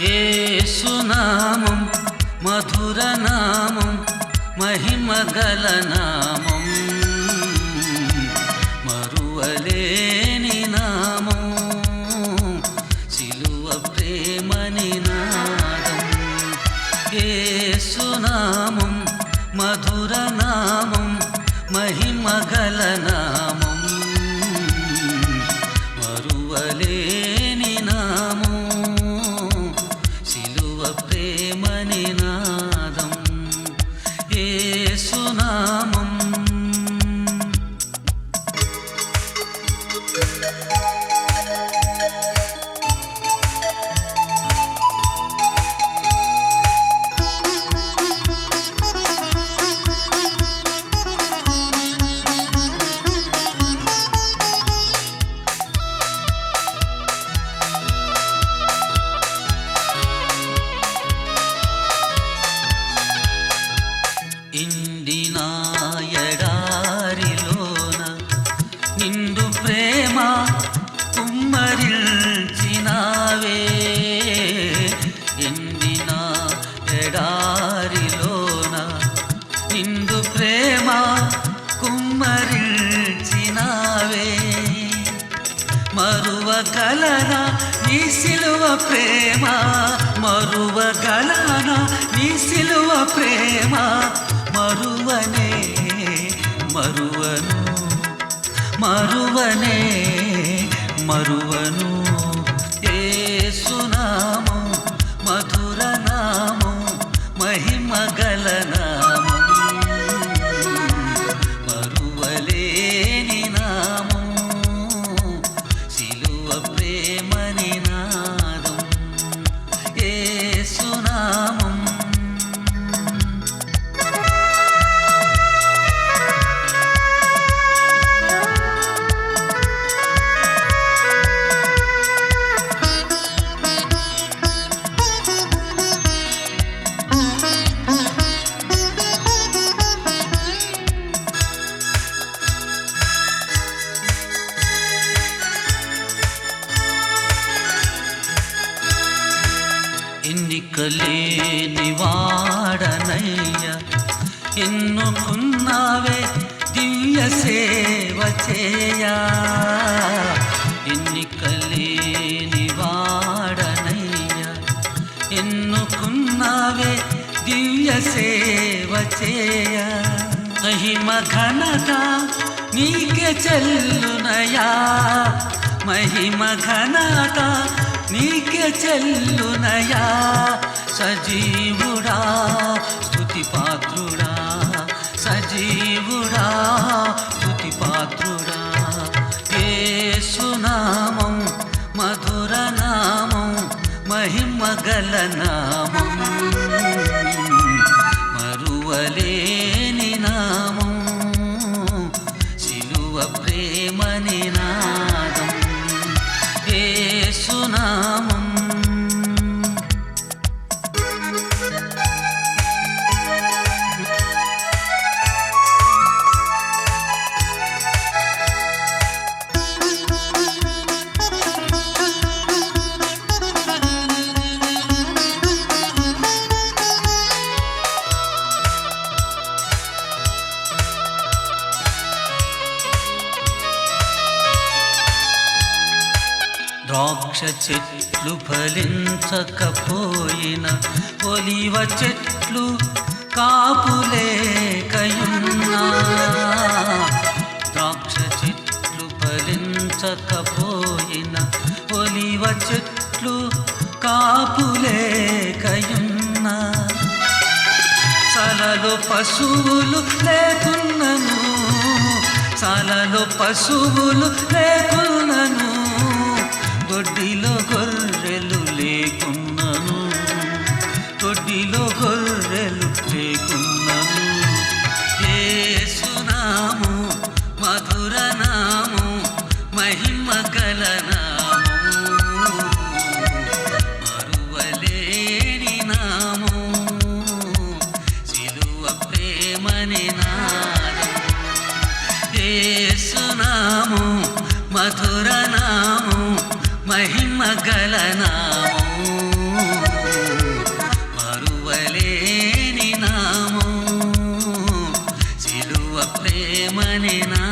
ఏసునామం మధురనామం మహిమగల నామం మరువలేని నామం శిలువ ప్రేమని నాదం. ఏసునామం మధురనామం మహిమగల నిండు ప్రేమ కుమ్మరిల్చినావే మరువ గలనా నీ సిలువ ప్రేమ మరువ గలనా నీ సిలువ ప్రేమ. మరువనే మరువను మరువనే మరువను. ఎన్నికలేని వాడనయ్య ఎన్నుకున్నావే దివ్య సేవ చేయా. ఎన్నికలేని వాడనయ్య ఎన్నుకున్నావే దివ్య సేవ చేయ. మహిమ ఘనత నీకే చెల్లునయా మహిమ ఘనత నీకే చెల్లునయా సజీవుడా స్థుతి పాత్రుడా సజీవుడా స్థుతి పాత్రుడా ఏసునామం మధుర నామం. ద్రాక్ష చెట్లు ఫలించకపోయిన ఒలివ చెట్లు కాపులేకయున్నా. ద్రాక్ష చెట్లు ఫలించకపోయిన ఒలివ చెట్లు కాపులేకయున్నా. సలలో పశువులు లేకున్నను సలలో పశువులు లేకున్నను. దొడ్డిలో గొర్రెలు లేకున్నాను. దొడ్డిలో గొర్రెలు లేకున్నాను. ఏసునాము మధుర నాము మహిమ గలనాము మరువలేని నాము సిలువ ప్రేమని నా